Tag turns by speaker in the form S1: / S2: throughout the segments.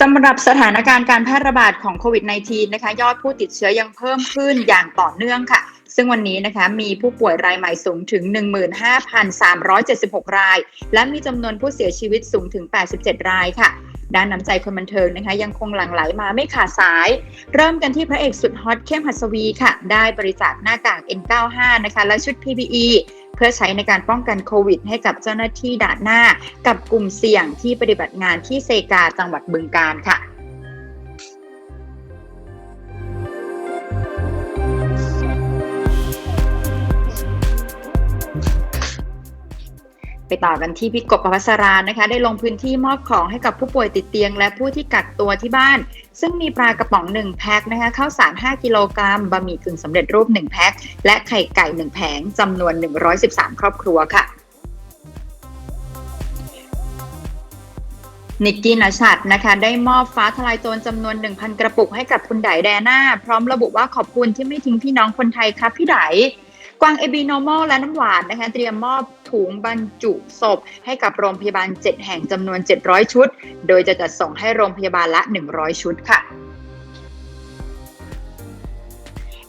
S1: สำหรับสถานการณ์การแพร่ระบาดของโควิด -19 นะคะ ยอดผู้ติดเชื้อยังเพิ่มขึ้นอย่างต่อเนื่องค่ะ ซึ่งวันนี้นะคะมีผู้ป่วยรายใหม่สูงถึง 15,376 ราย และมีจำนวนผู้เสียชีวิตสูงถึง 87 รายค่ะ ด้านน้ำใจคนบันเทิงนะคะ ยังคงหลั่งไหลมาไม่ขาดสาย เริ่มกันที่พระเอกสุดฮอตเข้มหัสวีค่ะ ได้บริจาคหน้ากาก N95 นะคะ และชุด PPE เพื่อใช้ในการป้องกันโควิด ให้กับเจ้าหน้าที่ด่านหน้า กับกลุ่มเสี่ยงที่ปฏิบัติงานที่เซกาจังหวัดบึงกาฬค่ะ ไปต่อกันที่พี่กบประพัสรานะคะ ได้ลงพื้นที่มอบของให้กับผู้ป่วยติดเตียง และผู้ที่กักตัวที่บ้าน ซึ่งมีปลากระป๋อง 1 แพ็คนะคะข้าวสาร 5 กิโลกรัมบะหมี่กึ่งสำเร็จรูป 1 แพ็คและไข่ไก่ 1 แผงจำนวน 113 ครอบครัวค่ะนิกกี้นชัดนะคะ ได้มอบฟ้าทลายโจรจำนวน 1,000 กระปุกให้กับคุณไดแดน่า พร้อมระบุว่าขอบคุณที่ไม่ทิ้งพี่น้องคนไทยครับพี่ได กวางเอบีโนมอลและน้ำหวานนะคะเตรียมมอบถุงบรรจุศพ ให้กับโรงพยาบาล 7 แห่งจำนวน 700 ชุด โดยจะจัดส่งให้โรงพยาบาลละ 100 ชุดค่ะ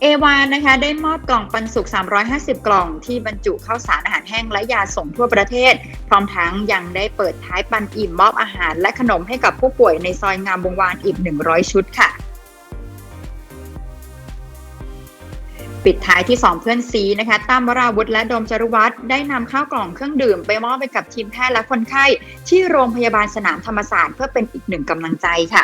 S1: เอวานะคะได้มอบกล่องปันสุก 350 กล่องที่บรรจุข้าวสารอาหารแห้งและยาส่งทั่วประเทศ พร้อมทั้งยังได้เปิดท้ายปันอิ่มมอบอาหารและขนมให้กับผู้ป่วยในซอยงามวงวานอีก 100 ชุดค่ะ ปิดท้ายที่ 2 เพื่อนซีนะคะตั้มวราวุธและดมจรุวัฒน์ได้นำข้าวกล่องเครื่องดื่มไปมอบไปกับทีมแพทย์และคนไข้ที่โรงพยาบาลสนามธรรมศาสตร์เพื่อเป็นอีกหนึ่งกำลังใจค่ะ